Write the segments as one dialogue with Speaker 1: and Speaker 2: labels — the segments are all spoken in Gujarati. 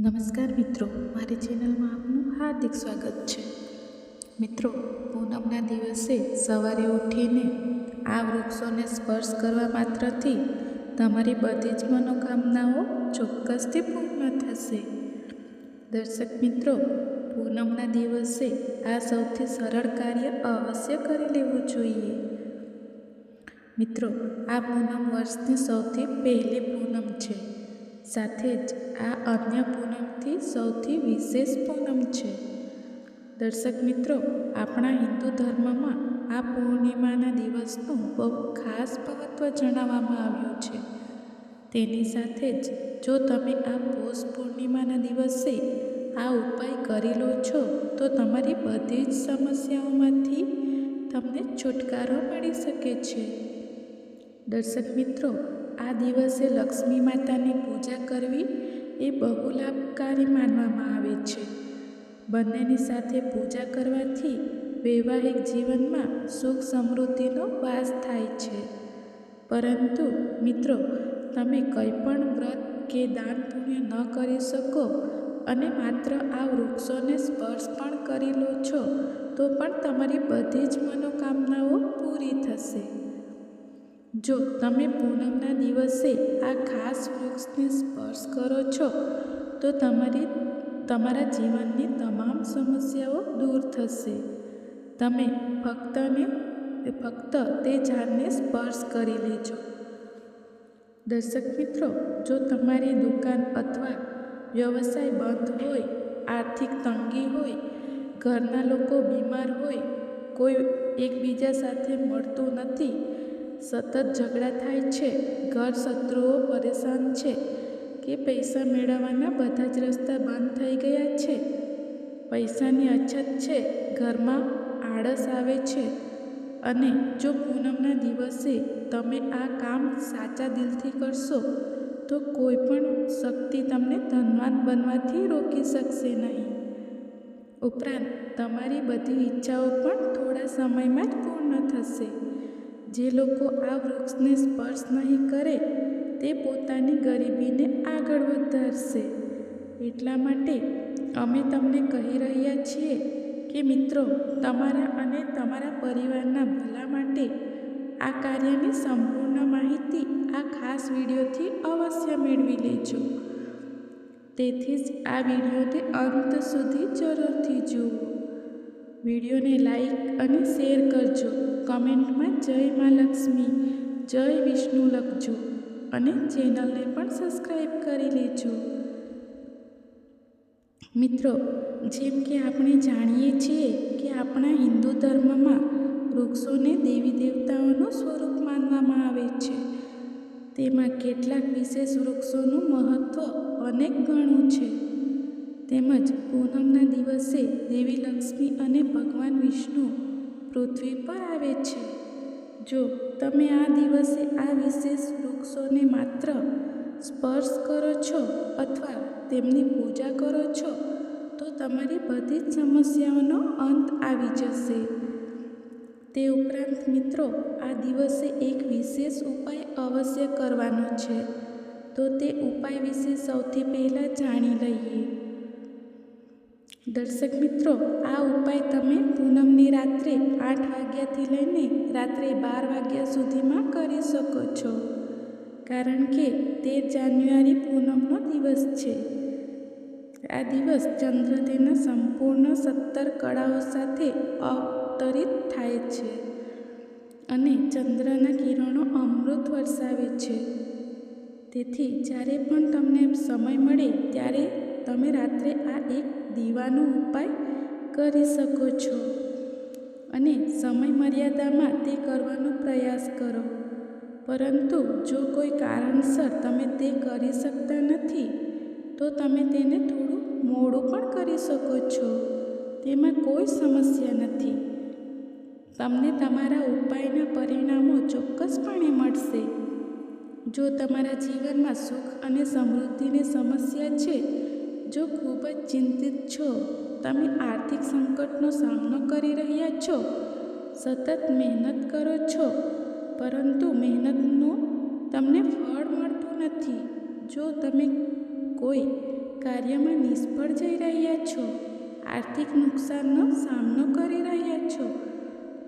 Speaker 1: નમસ્કાર મિત્રો, મારી ચેનલમાં આપનું હાર્દિક સ્વાગત છે. મિત્રો, પૂનમના દિવસે સવારે ઉઠીને આ વૃક્ષોને સ્પર્શ કરવા માત્રથી તમારી બધી જ મનોકામનાઓ ચોક્કસથી પૂર્ણ થશે. દર્શક મિત્રો, પૂનમના દિવસે આ સૌથી સરળ કાર્ય અવશ્ય કરી લેવું જોઈએ. મિત્રો, આ પૂનમ વર્ષની સૌથી પહેલી પૂનમ છે. સાથે જ આ અન્ય પૂનમથી સૌથી વિશેષ પૂનમ છે. દર્શક મિત્રો, આપણા હિન્દુ ધર્મમાં આ પૂર્ણિમાના દિવસનું બહુ ખાસ મહત્ત્વ જણાવવામાં આવ્યું છે. તેની સાથે જ જો તમે આ પોષ પૂર્ણિમાના દિવસે આ ઉપાય કરી લો છો, તો તમારી બધી જ સમસ્યાઓમાંથી તમને છુટકારો મળી શકે છે. દર્શક મિત્રો આ દિવસે લક્ષ્મી માતાની પૂજા કરવી એ બહુ લાભકારી માનવામાં આવે છે. બંનેની સાથે પૂજા કરવાથી વૈવાહિક જીવનમાં સુખ સમૃદ્ધિનો વાસ થાય છે. પરંતુ મિત્રો, તમે કંઈ પણ વ્રત કે દાન પુણ્ય ન કરી શકો અને માત્ર આ વૃક્ષોને સ્પર્શ પણ કરી લો છો, તો પણ તમારી બધી જ મનોકામનાઓ પૂરી થશે. જો તમે પૂનમના દિવસે આ ખાસ વૃક્ષને સ્પર્શ કરો છો, તો તમારી, તમારા જીવનની તમામ સમસ્યાઓ દૂર થશે. તમે ફક્તને, ફક્ત તે ઝાડને સ્પર્શ કરી લેજો. દર્શક મિત્રો, જો તમારી દુકાન અથવા વ્યવસાય બંધ હોય, આર્થિક તંગી હોય, ઘરના લોકો બીમાર હોય, કોઈ એકબીજા સાથે મળતું નથી સતત ઝઘડા થાય છે. ઘર શત્રુઓ પરેશાન છે કે પૈસા મેળવવાના બધા જ રસ્તા બંધ થઈ ગયા છે. પૈસાની અછત છે. ઘરમાં આળસ આવે છે. અને જો પૂનમના દિવસે તમે આ કામ સાચા દિલથી કરશો, તો કોઈ પણ શક્તિ તમને ધનવાન બનવાથી રોકી શકશે નહીં. ઉપરાંત, તમારી બધી ઈચ્છાઓ પણ થોડા સમયમાં જ પૂર્ણ થશે. જે લોકો આ વૃક્ષને સ્પર્શ નહીં કરે, તે પોતાની ગરીબીને આગળ વધારશે. એટલા માટે અમે તમને કહી રહ્યા છીએ કે મિત્રો, તમારા અને તમારા પરિવારના ભલા માટે આ કાર્યની સંપૂર્ણ માહિતી આ ખાસ વિડીયોથી અવશ્ય મેળવી લેજો. તેથી જ આ વિડીયોને અંત સુધી જરૂરથી જુઓ. વિડીયોને લાઈક અને શેર કરજો. કમેન્ટમાં જય મા લક્ષ્મી, જય વિષ્ણુ લખજો અને ચેનલને પણ સબસ્ક્રાઈબ કરી લેજો. મિત્રો, જેમ કે આપણે જાણીએ છીએ કે આપણા હિન્દુ ધર્મમાં વૃક્ષોને દેવી દેવતાઓનું સ્વરૂપ માનવામાં આવે છે. તેમાં કેટલાક વિશેષ વૃક્ષોનું મહત્ત્વ અનેક ગણું છે. તેમજ પૂનમના દિવસે દેવી લક્ષ્મી અને ભગવાન વિષ્ણુ પૃથ્વી પર આવે છે. જો તમે આ દિવસે આ વિશેષ વૃક્ષોને માત્ર સ્પર્શ કરો છો અથવા તેમની પૂજા કરો છો, તો તમારી બધી જ સમસ્યાઓનો અંત આવી જશે. તે ઉપરાંત મિત્રો, આ દિવસે એક વિશેષ ઉપાય અવશ્ય કરવાનો છે. તો તે ઉપાય વિશે સૌથી પહેલાં જાણી લઈએ. દર્શક મિત્રો, આ ઉપાય તમે પૂનમની રાત્રે આઠ વાગ્યાથી લઈને રાત્રે બાર વાગ્યા સુધીમાં કરી શકો છો. કારણ કે તેર જાન્યુઆરી પૂનમનો દિવસ છે. આ દિવસ ચંદ્ર તેના સંપૂર્ણ સત્તર કળાઓ સાથે અવતરિત થાય છે અને ચંદ્રના કિરણો અમૃત વરસાવે છે. તેથી જ્યારે પણ તમને સમય મળે, ત્યારે તમે રાત્રે આ એક દીવાનો ઉપાય કરી શકો છો. અને સમય મર્યાદામાં તે કરવાનો પ્રયાસ કરો. પરંતુ જો કોઈ કારણસર તમે તે કરી શકતા નથી, તો તમે તેને થોડું મોડું પણ કરી શકો છો. તેમાં કોઈ સમસ્યા નથી. તમને તમારા ઉપાયના પરિણામો ચોક્કસપણે મળશે. જો તમારા જીવનમાં સુખ અને સમૃદ્ધિની સમસ્યા છે જો ખૂબ જ ચિંતિત છો, તમે આર્થિક સંકટનો સામનો કરી રહ્યા છો, સતત મહેનત કરો છો, પરંતુ મહેનતનું તમને ફળ મળતું નથી. જો તમે કોઈ કાર્યમાં નિષ્ફળ જઈ રહ્યા છો, આર્થિક નુકસાનનો સામનો કરી રહ્યા છો,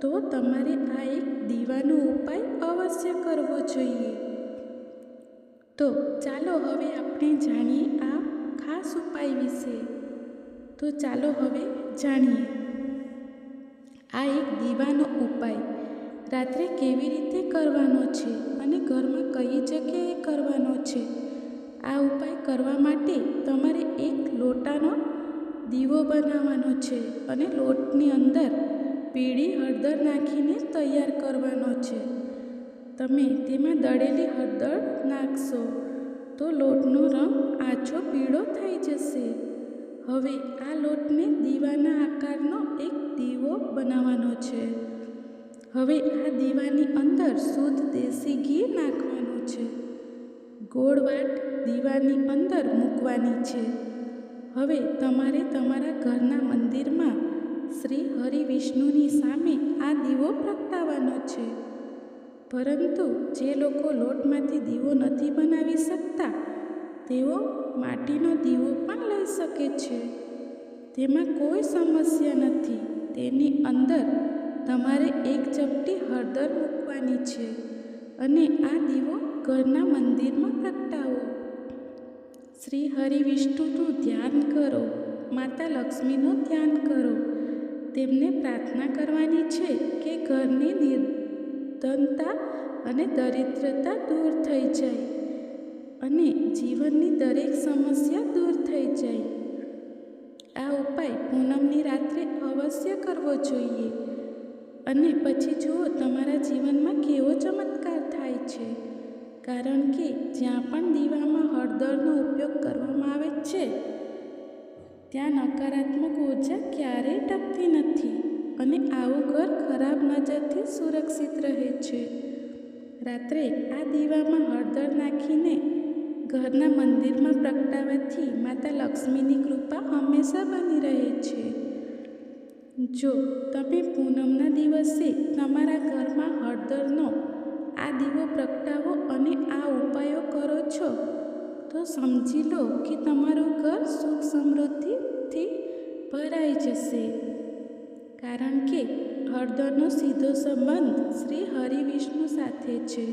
Speaker 1: તો તમારે આ એક દીવાનો ઉપાય અવશ્ય કરવો જોઈએ. તો ચાલો હવે આપણે જાણીએ આ ખાસ ઉપાય વિશે. તો ચાલો હવે જાણીએ. આ એક દીવાનો ઉપાય. રાત્રે કેવી રીતે કરવાનો છે અને ઘરમાં કઈ જગ્યાએ કરવાનો છે? આ ઉપાય કરવા માટે તમારે એક લોટાનો દીવો બનાવવાનો છે અને લોટની અંદર પીળી હળદર નાખીને તૈયાર કરવાનો છે. તમે તેમાં દળેલી હળદર નાખશો. તો લોટનો રંગ આછો પીળો થઈ જશે. હવે આ લોટને દીવાના આકારનો એક દીવો બનાવવાનો છે. હવે આ દીવાની અંદર શુદ્ધ દેશી ઘી નાખવાનું છે. ગોળ વાટ દીવાની અંદર મૂકવાની છે. હવે તમારે તમારા ઘરના મંદિરમાં શ્રી હરિવિષ્ણુની સામે આ દીવો પ્રગટાવવાનો છે. પરંતુ જે લોકો લોટમાંથી દીવો નથી બનાવી શકતા, તેઓ માટીનો દીવો પણ લઈ શકે છે. તેમાં કોઈ સમસ્યા નથી. તેની અંદર તમારે એક ચપટી હળદર મૂકવાની છે અને આ દીવો ઘરના મંદિરમાં પ્રગટાવો. શ્રી હરિ વિષ્ણુનું ધ્યાન કરો. માતા લક્ષ્મીનું ધ્યાન કરો. તેમને પ્રાર્થના કરવાની છે કે ઘરની નિર્ધનતા અને દરિદ્રતા દૂર થઈ જાય અને જીવનની દરેક સમસ્યા દૂર થઈ જાય. આ ઉપાય પૂનમની રાત્રે અવશ્ય કરવો જોઈએ. અને પછી જુઓ તમારા જીવનમાં કેવો ચમત્કાર થાય છે. કારણ કે જ્યાં પણ દીવામાં હળદરનો ઉપયોગ કરવામાં આવે છે, ત્યાં નકારાત્મક ઊર્જા ક્યારેય ટકતી નથી. અને આવું ઘર ખરાબ નજરથી સુરક્ષિત રહે છે. રાત્રે આ દીવામાં હળદર નાખીને ઘરના મંદિરમાં પ્રગટાવવાથી માતા લક્ષ્મીની કૃપા હંમેશા બની રહે છે. જો તમે પૂનમના દિવસે તમારા ઘરમાં હળદરનો આ દીવો પ્રગટાવો અને આ ઉપાયો કરો છો, તો સમજી લો કે તમારું ઘર સુખ સમૃદ્ધિથી ભરાઈ જશે. કારણ કે હળદરનો સીધો સંબંધ શ્રી હરિવિષ્ણુ સાથે છે.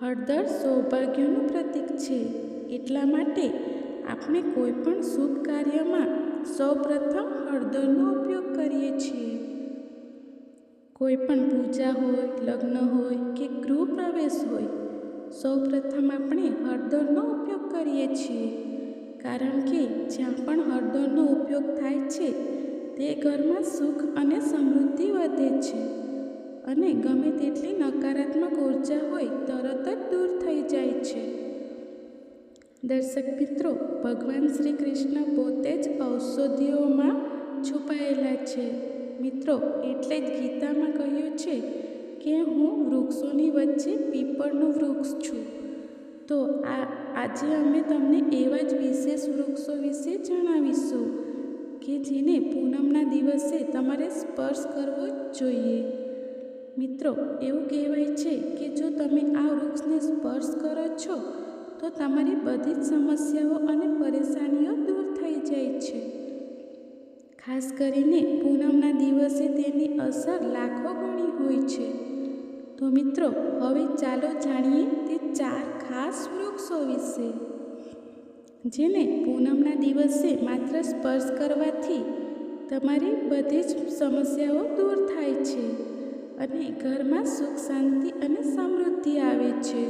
Speaker 1: હળદર સૌભાગ્યનું પ્રતીક છે. એટલા માટે આપણે કોઈ પણ શુભ કાર્યમાં સૌપ્રથમ હળદરનો ઉપયોગ કરીએ છીએ. કોઈ પણ પૂજા હોય, લગ્ન હોય કે ગૃહ પ્રવેશ હોય, સૌપ્રથમ આપણે હળદરનો ઉપયોગ કરીએ છીએ. કારણ કે જ્યાં પણ હળદરનો ઉપયોગ થાય છે તે ઘરમાં સુખ અને સમૃદ્ધિ વધે છે. અને ગમે તેટલી નકારાત્મક ઊર્જા હોય, તરત જ દૂર થઈ જાય છે. દર્શક મિત્રો, ભગવાન શ્રી કૃષ્ણ પોતે જ ઔષધિઓમાં છુપાયેલા છે. મિત્રો, એટલે જ ગીતામાં કહ્યું છે કે હું વૃક્ષોની વચ્ચે પીપળનું વૃક્ષ છું. તો આ, આજે અમે તમને એવા જ વિશેષ વૃક્ષો વિશે જણાવીશું. કે જેને પૂનમના દિવસે તમારે સ્પર્શ કરવો જોઈએ. મિત્રો, એવું કહેવાય છે કે જો તમે આ વૃક્ષને સ્પર્શ કરો છો, તો તમારી બધી જ સમસ્યાઓ અને પરેશાનીઓ દૂર થઈ જાય છે. ખાસ કરીને પૂનમના દિવસે તેની અસર લાખો ગણી હોય છે. તો મિત્રો, હવે ચાલો જાણીએ તે ચાર ખાસ વૃક્ષો વિશે. જેને પૂનમના દિવસે માત્ર સ્પર્શ કરવાથી તમારી બધી જ સમસ્યાઓ દૂર થાય છે અને ઘરમાં સુખ, શાંતિ અને સમૃદ્ધિ આવે છે.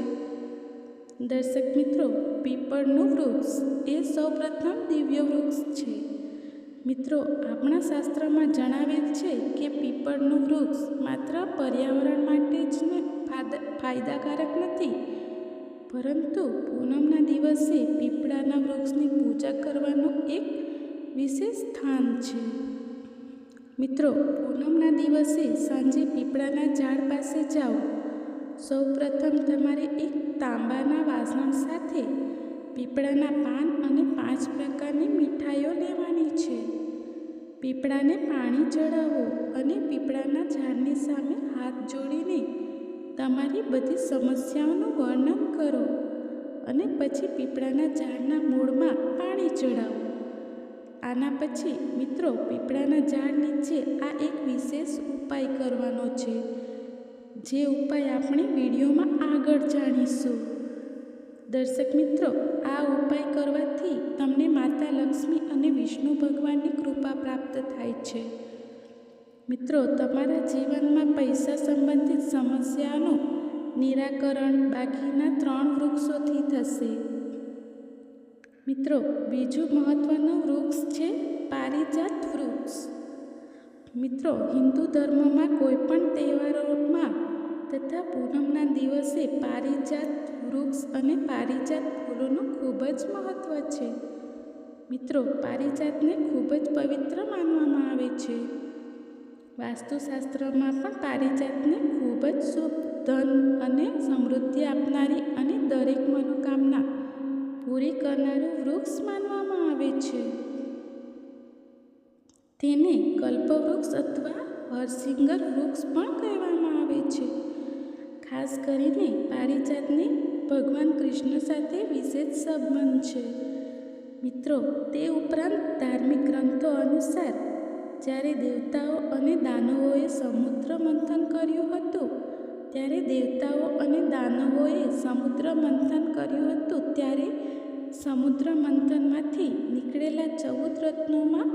Speaker 1: દર્શક મિત્રો, પીપળનું વૃક્ષ એ સૌપ્રથમ દિવ્ય વૃક્ષ છે. મિત્રો, આપણા શાસ્ત્રમાં જણાવેલ છે કે પીપળનું વૃક્ષ માત્ર પર્યાવરણ માટે જ ફાયદાકારક નથી પરંતુ પૂનમના દિવસે પીપળાના વૃક્ષની પૂજા કરવાનું એક વિશેષ સ્થાન છે. મિત્રો, પૂનમના દિવસે સાંજે પીપળાના ઝાડ પાસે જાઓ. સૌપ્રથમ તમારે એક તાંબાના વાસણ સાથે પીપળાના પાન અને પાંચ પ્રકારની મીઠાઈઓ લેવાની છે. પીપળાને પાણી ચડાવો અને પીપળાના ઝાડની સામે હાથ જોડીને તમારી બધી સમસ્યાઓનું વર્ણન કરો અને પછી પીપળાના ઝાડના મૂળમાં પાણી ચડાવો આના પછી મિત્રો પીપળાના ઝાડ નીચે આ એક વિશેષ ઉપાય કરવાનો છે, જે ઉપાય આપણે વિડીયોમાં આગળ જાણીશું. દર્શક મિત્રો, આ ઉપાય કરવાથી તમને માતા લક્ષ્મી અને વિષ્ણુ ભગવાનની કૃપા પ્રાપ્ત થાય છે. મિત્રો, તમારા જીવનમાં પૈસા સંબંધિત સમસ્યાનું નિરાકરણ બાકીના ત્રણ વૃક્ષોથી થશે. મિત્રો, બીજું મહત્વનું વૃક્ષ છે પારિજાત વૃક્ષ. મિત્રો, હિન્દુ ધર્મમાં કોઈ પણ તહેવારોમાં તથા પૂનમના દિવસે પારિજાત વૃક્ષ અને પારિજાત ફૂલોનું ખૂબ જ મહત્ત્વ છે. મિત્રો, પારિજાતને ખૂબ જ પવિત્ર માનવામાં આવે છે. વાસ્તુશાસ્ત્રમાં પણ પારિજાતને ખૂબ જ શુભ, ધન અને સમૃદ્ધિ આપનારી અને દરેક મનોકામના પૂરી કરનારું વૃક્ષ માનવામાં આવે છે. તેને કલ્પવૃક્ષ અથવા હરસિંગર વૃક્ષ પણ કહેવામાં આવે છે. ખાસ કરીને પારિજાતને ભગવાન કૃષ્ણ સાથે વિશેષ સંબંધ છે. મિત્રો, તે ઉપરાંત ધાર્મિક ગ્રંથો અનુસાર જ્યારે દેવતાઓ અને દાનવોએ સમુદ્ર મંથન કર્યું હતું, ત્યારે દેવતાઓ અને દાનવોએ સમુદ્ર મંથન કર્યું હતું, ત્યારે સમુદ્ર મંથનમાંથી નીકળેલા ચૌદ રત્નોમાં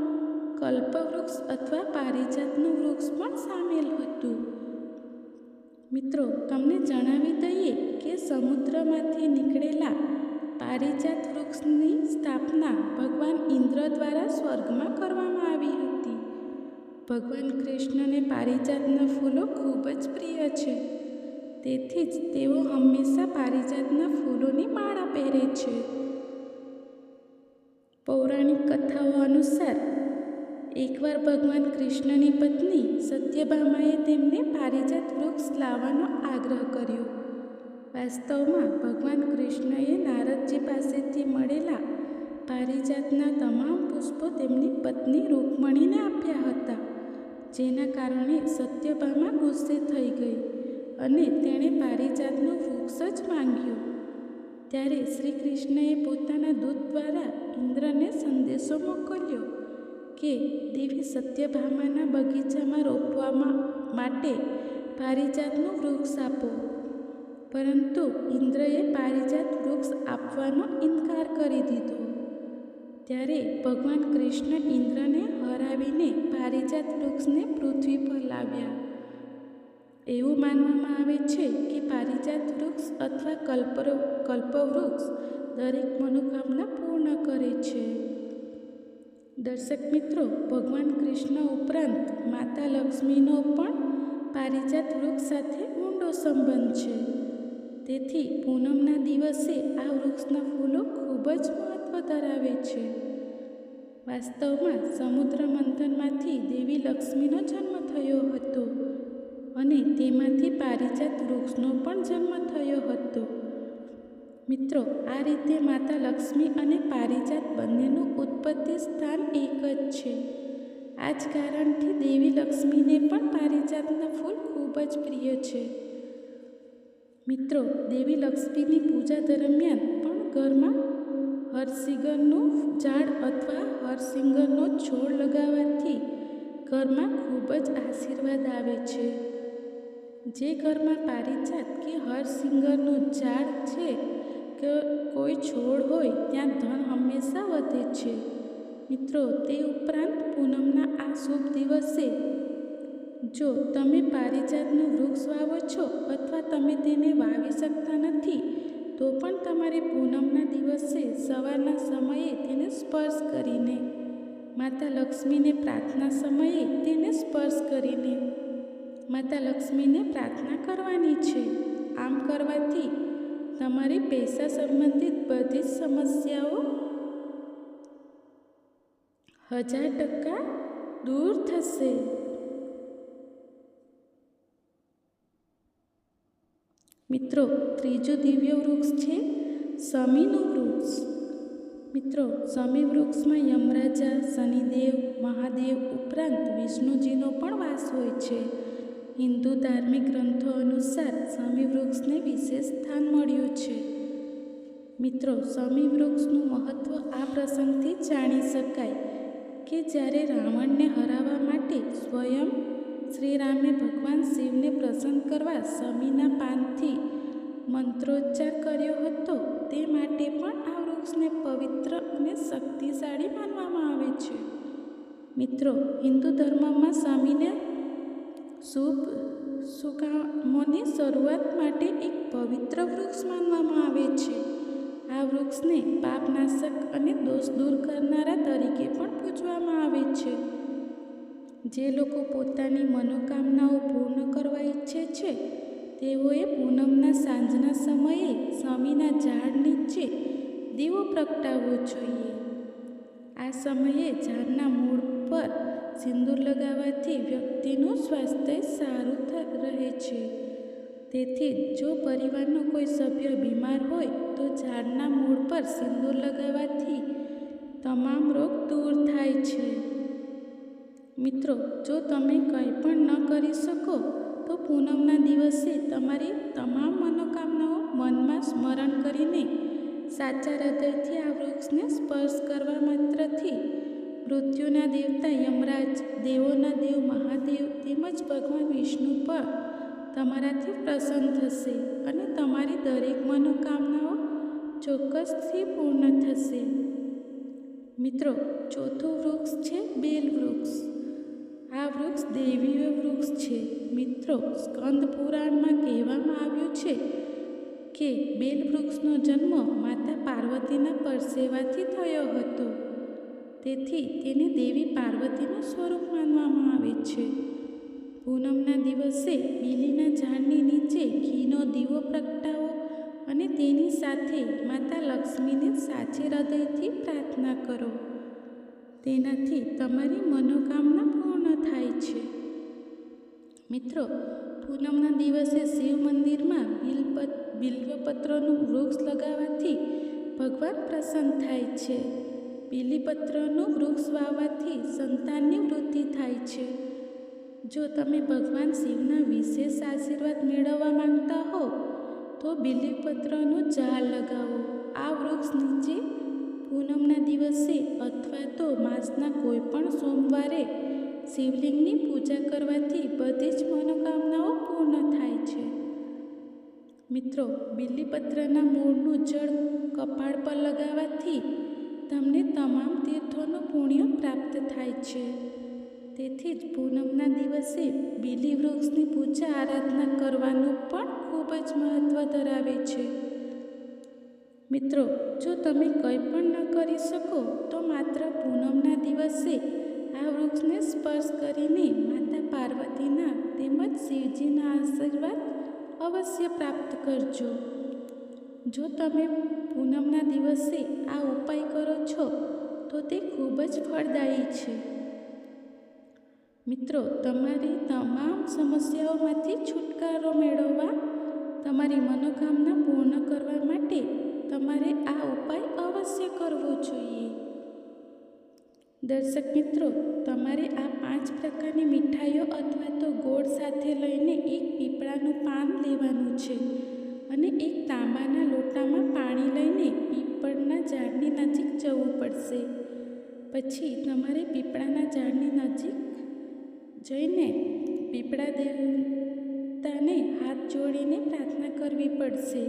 Speaker 1: કલ્પવૃક્ષ અથવા પારિજાતનું વૃક્ષ પણ સામેલ હતું. મિત્રો, તમને જણાવી દઈએ કે સમુદ્રમાંથી નીકળેલા પારિજાત વૃક્ષની સ્થાપના ભગવાન ઇન્દ્ર દ્વારા સ્વર્ગમાં કરવામાં આવી હતી. ભગવાન કૃષ્ણને પારિજાતના ફૂલો ખૂબ જ પ્રિય છે. તેથી જ તેઓ હંમેશા પારિજાતના ફૂલોની માળા પહેરે છે. પૌરાણિક કથાઓ અનુસાર, એકવાર ભગવાન કૃષ્ણની પત્ની સત્યભામાએ તેમને પારિજાત વૃક્ષ લાવવાનો આગ્રહ કર્યો. વાસ્તવમાં, ભગવાન કૃષ્ણએ નારદજી પાસેથી મળેલા પારિજાતના તમામ પુષ્પો તેમની પત્ની રૂકમણીને આપ્યા હતા. જેના કારણે સત્યભામા ગુસ્સે થઈ ગઈ અને તેણે પારિજાતનું વૃક્ષ જ માંગ્યું. ત્યારે શ્રી કૃષ્ણએ પોતાના દૂત દ્વારા ઇન્દ્રને સંદેશો મોકલ્યો કે દેવી સત્યભામાના બગીચામાં રોપવામાં માટે પારિજાતનું વૃક્ષ આપો. પરંતુ ઇન્દ્રએ પારિજાત વૃક્ષ આપવાનો ઇનકાર કરી દીધો. ત્યારે ભગવાન કૃષ્ણ ઇન્દ્રને હરાવીને પારિજાત વૃક્ષને પૃથ્વી પર લાવ્યા. એવું માનવામાં આવે છે કે પારિજાત વૃક્ષ અથવા કલ્પર, કલ્પવૃક્ષ દરેક મનોકામના પૂર્ણ કરે છે. દર્શક મિત્રો, ભગવાન કૃષ્ણ ઉપરાંત માતા લક્ષ્મીનો પણ પારિજાત વૃક્ષ સાથે ઊંડો સંબંધ છે. તેથી પૂનમના દિવસે આ વૃક્ષના ફૂલો ખૂબ જ ધરાવે છે. વાસ્તવમાં સમુદ્ર મંથનમાંથી દેવી લક્ષ્મીનો જન્મ થયો હતો અને તેમાંથી પારિજાત વૃક્ષનો પણ જન્મ થયો હતો. મિત્રો, આ રીતે માતા લક્ષ્મી અને પારિજાત બંનેનું ઉત્પત્તિ સ્થાન એક જ છે. આ જ કારણથી દેવી લક્ષ્મીને પણ પારિજાતના ફૂલ ખૂબ જ પ્રિય છે. મિત્રો, દેવી લક્ષ્મીની પૂજા દરમિયાન પણ ઘરમાં હરસિંગરનું ઝાડ અથવા હરસિંગરનો છોડ લગાવવાથી ઘરમાં ખૂબ જ આશીર્વાદ આવે છે. જે ઘરમાં પારિજાત કે હરસિંગરનું ઝાડ છે કે કોઈ છોડ હોય ત્યાં ધન હંમેશા વધે છે. મિત્રો, તે ઉપરાંત પૂનમના આ શુભ દિવસે જો તમે પારિજાતનું વૃક્ષ વાવો છો અથવા તમે તેને વાવી શકતા નથી તો પણ તમારે પૂનમના દિવસે સવારના સમયે તેને સ્પર્શ કરીને, માતા લક્ષ્મીને પ્રાર્થના સમયે તેને સ્પર્શ કરીને. માતા લક્ષ્મીને પ્રાર્થના કરવાની છે. આમ કરવાથી તમારી પૈસા સંબંધિત બધી જ સમસ્યાઓ હજાર ટકા દૂર થશે. મિત્રો, ત્રીજું દિવ્ય વૃક્ષ છે સમીનું વૃક્ષ. મિત્રો, સમી વૃક્ષમાં યમરાજા, શનિદેવ, મહાદેવ ઉપરાંત વિષ્ણુજીનો પણ વાસ હોય છે. હિન્દુ ધાર્મિક ગ્રંથો અનુસાર સમી વૃક્ષને વિશેષ સ્થાન મળ્યું છે. મિત્રો, સમી વૃક્ષનું મહત્ત્વ આ પ્રસંગથી જાણી શકાય કે જ્યારે રાવણને હરાવવા માટે સ્વયં શ્રીરામે ભગવાન શિવને પ્રસન્ન કરવા સમીના પાનથી મંત્રોચ્ચાર કર્યો હતો. તે માટે પણ આ વૃક્ષને પવિત્ર અને શક્તિશાળી માનવામાં આવે છે. મિત્રો, હિન્દુ ધર્મમાં સમીને શુભ સુકામોની શરૂઆત માટે એક પવિત્ર વૃક્ષ માનવામાં આવે છે. આ વૃક્ષને પાપનાશક અને દોષ દૂર કરનારા તરીકે પણ પૂજવામાં આવે છે. જે લોકો પોતાની મનોકામનાઓ પૂર્ણ કરવા ઈચ્છે છે, તેઓએ પૂનમના સાંજના સમયે સ્વામીના ઝાડ નીચે દીવો પ્રગટાવવો જોઈએ. આ સમયે ઝાડના મૂળ પર સિંદૂર લગાવવાથી વ્યક્તિનું સ્વાસ્થ્ય સારું રહે છે. તેથી જો પરિવારનો કોઈ સભ્ય બીમાર હોય, તો ઝાડના મૂળ પર સિંદૂર લગાવવાથી તમામ રોગ દૂર થાય છે. મિત્રો, જો તમે કંઈ પણ ન કરી શકો, તો પૂનમના દિવસે તમારી તમામ મનોકામનાઓ મનમાં સ્મરણ કરીને સાચા હૃદયથી આ વૃક્ષને સ્પર્શ કરવા માત્રથી મૃત્યુના દેવતા યમરાજ, દેવોના દેવ મહાદેવ તેમજ ભગવાન વિષ્ણુ પર તમારાથી પ્રસન્ન થશે અને તમારી દરેક મનોકામનાઓ ચોક્કસથી પૂર્ણ થશે. મિત્રો, ચોથું વૃક્ષ છે બેલ વૃક્ષ. આ વૃક્ષ દૈવીય વૃક્ષ છે. મિત્રો, સ્કંદ પુરાણમાં કહેવામાં આવ્યું છે કે બેલ વૃક્ષનો જન્મ માતા પાર્વતીના પરસેવાથી થયો હતો. તેથી તેને દેવી પાર્વતીનું સ્વરૂપ માનવામાં આવે છે. પૂનમના દિવસે બીલીના ઝાડની નીચે ઘીનો દીવો પ્રગટાવો અને તેની સાથે માતા લક્ષ્મીને સાચે હૃદયથી પ્રાર્થના કરો. તેનાથી તમારી મનોકામના પૂર્ણ થાય છે. મિત્રો, પૂનમના દિવસે શિવ મંદિરમાં બિલપત, બિલ્વપત્રનું વૃક્ષ લગાવવાથી ભગવાન પ્રસન્ન થાય છે. બીલીપત્રનું વૃક્ષ વાવવાથી સંતાનની વૃદ્ધિ થાય છે. જો તમે ભગવાન શિવના વિશેષ આશીર્વાદ મેળવવા માંગતા હો, તો બીલીપત્રનું ઝાડ લગાવો. આ વૃક્ષ નીચે પૂનમના દિવસે અથવા તો માસના કોઈપણ સોમવારે શિવલિંગની પૂજા કરવાથી બધી જ મનોકામનાઓ પૂર્ણ થાય છે. મિત્રો, બિલીપત્રના મૂળનું જળ કપાળ પર લગાવવાથી તમને તમામ તીર્થોનું પુણ્ય પ્રાપ્ત થાય છે. તેથી જ પૂનમના દિવસે બીલી વૃક્ષની પૂજા આરાધના કરવાનું પણ ખૂબ જ મહત્ત્વ ધરાવે છે. મિત્રો, જો તમે કંઈ પણ ન કરી શકો, તો માત્ર પૂનમના દિવસે આ વૃક્ષને સ્પર્શ કરીને માતા પાર્વતીના તેમજ શિવજીના આશીર્વાદ અવશ્ય પ્રાપ્ત કરજો. જો તમે પૂનમના દિવસે આ ઉપાય કરો છો, તો તે ખૂબ જ ફળદાયી છે. મિત્રો, તમારી તમામ સમસ્યાઓમાંથી છુટકારો મેળવવા, તમારી મનોકામના પૂર્ણ કરવા માટે તમારે આ ઉપાય અવશ્ય કરવો જોઈએ. દર્શક મિત્રો, તમારે આ પાંચ પ્રકારની મીઠાઈઓ અથવા તો ગોળ સાથે લઈને એક પીપળાનું પાન લેવાનું છે અને એક તાંબાના લોટામાં પાણી લઈને પીપળના ઝાડની નજીક જવું પડશે. પછી તમારે પીપળાના ઝાડની નજીક જઈને પીપળા દેવતાને હાથ જોડીને પ્રાર્થના કરવી પડશે.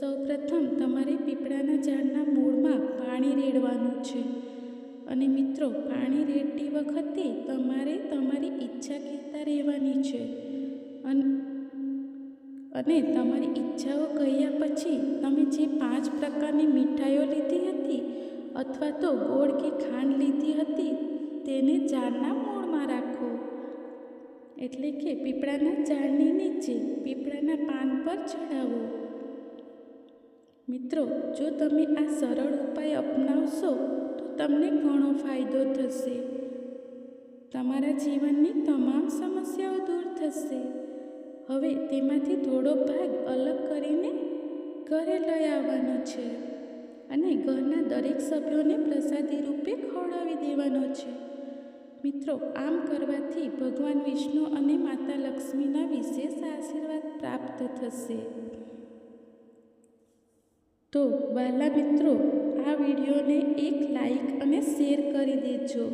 Speaker 1: સૌપ્રથમ તમારે પીપળાના ઝાડના મૂળમાં પાણી રેડવાનું છે. અને મિત્રો, પાણી રેડતી વખતે તમારે તમારી ઈચ્છા કહેતા રહેવાની છે. અને તમારી ઈચ્છાઓ કહ્યા પછી તમે જે પાંચ પ્રકારની મીઠાઈઓ લીધી હતી અથવા તો ગોળ કે ખાંડ લીધી હતી, તેને ઝાડના મૂળમાં રાખો. એટલે કે પીપળાના ઝાડની નીચે પીપળાના પાન પર ચડાવો મિત્રો, જો તમે આ સરળ ઉપાય અપનાવશો, તો તમને ઘણો ફાયદો થશે. તમારા જીવનની તમામ સમસ્યાઓ દૂર થશે. હવે તેમાંથી થોડો ભાગ અલગ કરીને ઘરે લઈ આવવાનો છે અને ઘરના દરેક સભ્યોને પ્રસાદી રૂપે ખવડાવી દેવાનો છે. મિત્રો, આમ કરવાથી ભગવાન વિષ્ણુ અને માતા લક્ષ્મીના વિશેષ આશીર્વાદ પ્રાપ્ત થશે. તો વહાલા મિત્રો આ વિડીયોને એક લાઈક અને શેર કરી દેજો.